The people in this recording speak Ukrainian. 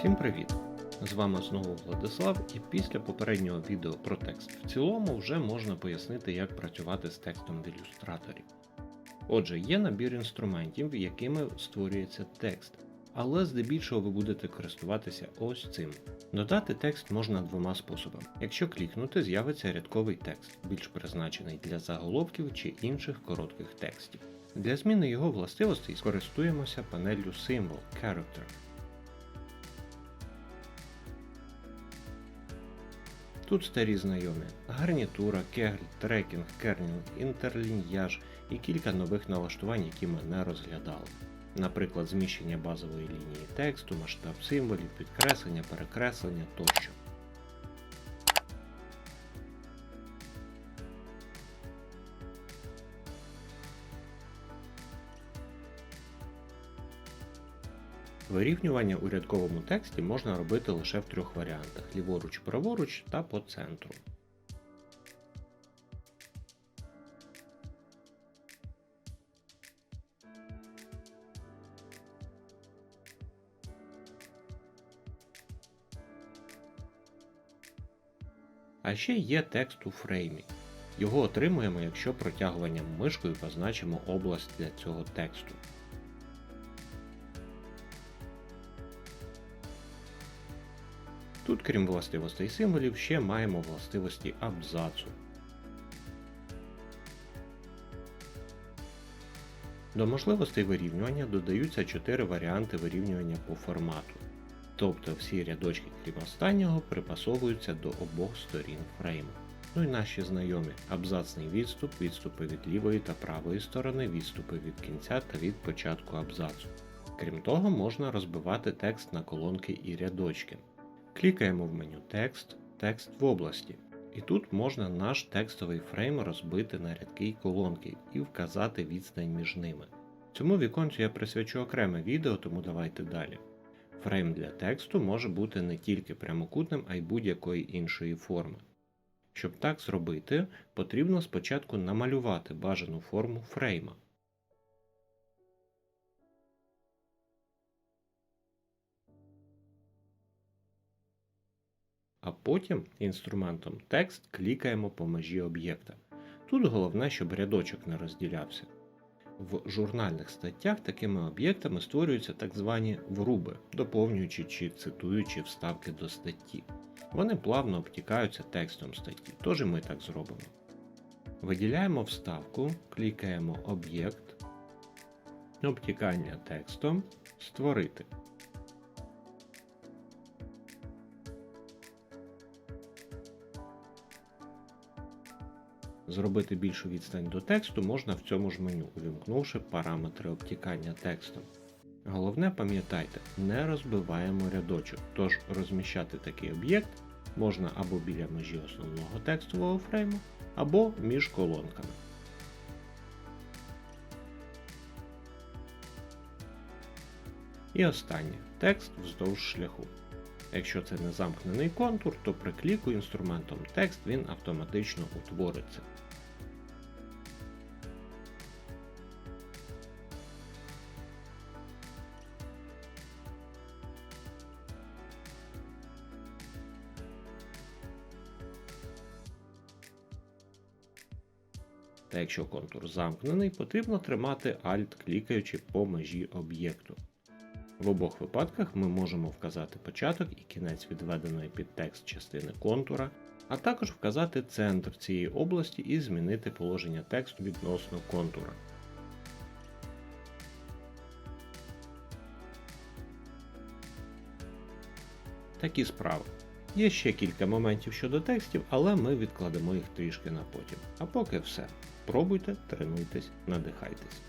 Всім привіт! З вами знову Владислав, і після попереднього відео про текст в цілому вже можна пояснити, як працювати з текстом в ілюстраторі. Отже, є набір інструментів, якими створюється текст, але здебільшого ви будете користуватися ось цим. Додати текст можна двома способами. Якщо клікнути, з'явиться рядковий текст, більш призначений для заголовків чи інших коротких текстів. Для зміни його властивостей скористуємося панеллю Symbol Character. Тут старі знайомі гарнітура, кегль, трекінг, кернінг, інтерліньяж і кілька нових налаштувань, які ми не розглядали. Наприклад, зміщення базової лінії тексту, масштаб символів, підкреслення, перекреслення тощо. Вирівнювання у рядковому тексті можна робити лише в трьох варіантах: ліворуч, праворуч та по центру. А ще є текст у фреймі. Його отримуємо, якщо протягуванням мишкою позначимо область для цього тексту. Тут, крім властивостей символів, ще маємо властивості абзацу. До можливостей вирівнювання додаються 4 варіанти вирівнювання по формату. Тобто всі рядочки, крім останнього, припасовуються до обох сторін фрейму. Ну і наші знайомі абзацний відступ, відступи від лівої та правої сторони, відступи від кінця та від початку абзацу. Крім того, можна розбивати текст на колонки і рядочки. Клікаємо в меню Текст, Текст в області. І тут можна наш текстовий фрейм розбити на рядки й колонки і вказати відстань між ними. Цьому віконцю я присвячу окреме відео, тому давайте далі. Фрейм для тексту може бути не тільки прямокутним, а й будь-якої іншої форми. Щоб так зробити, потрібно спочатку намалювати бажану форму фрейма. А потім інструментом текст клікаємо по межі об'єкта. Тут головне, щоб рядочок не розділявся. В журнальних статтях такими об'єктами створюються так звані вруби, доповнюючи чи цитуючи вставки до статті. Вони плавно обтікаються текстом статті, тож і ми так зробимо. Виділяємо вставку, клікаємо Об'єкт, обтікання текстом, Створити. Зробити більшу відстань до тексту можна в цьому ж меню, увімкнувши параметри обтікання текстом. Головне пам'ятайте, не розбиваємо рядочок, тож розміщати такий об'єкт можна або біля межі основного текстового фрейму, або між колонками. І останнє текст вздовж шляху. Якщо це не замкнений контур, то при кліку інструментом текст він автоматично утвориться. Та якщо контур замкнений, потрібно тримати Alt, клікаючи по межі об'єкту. В обох випадках ми можемо вказати початок і кінець відведеної під текст частини контура, а також вказати центр цієї області і змінити положення тексту відносно контура. Такі справи. Є ще кілька моментів щодо текстів, але ми відкладемо їх трішки на потім. А поки все. Пробуйте, тренуйтесь, надихайтесь.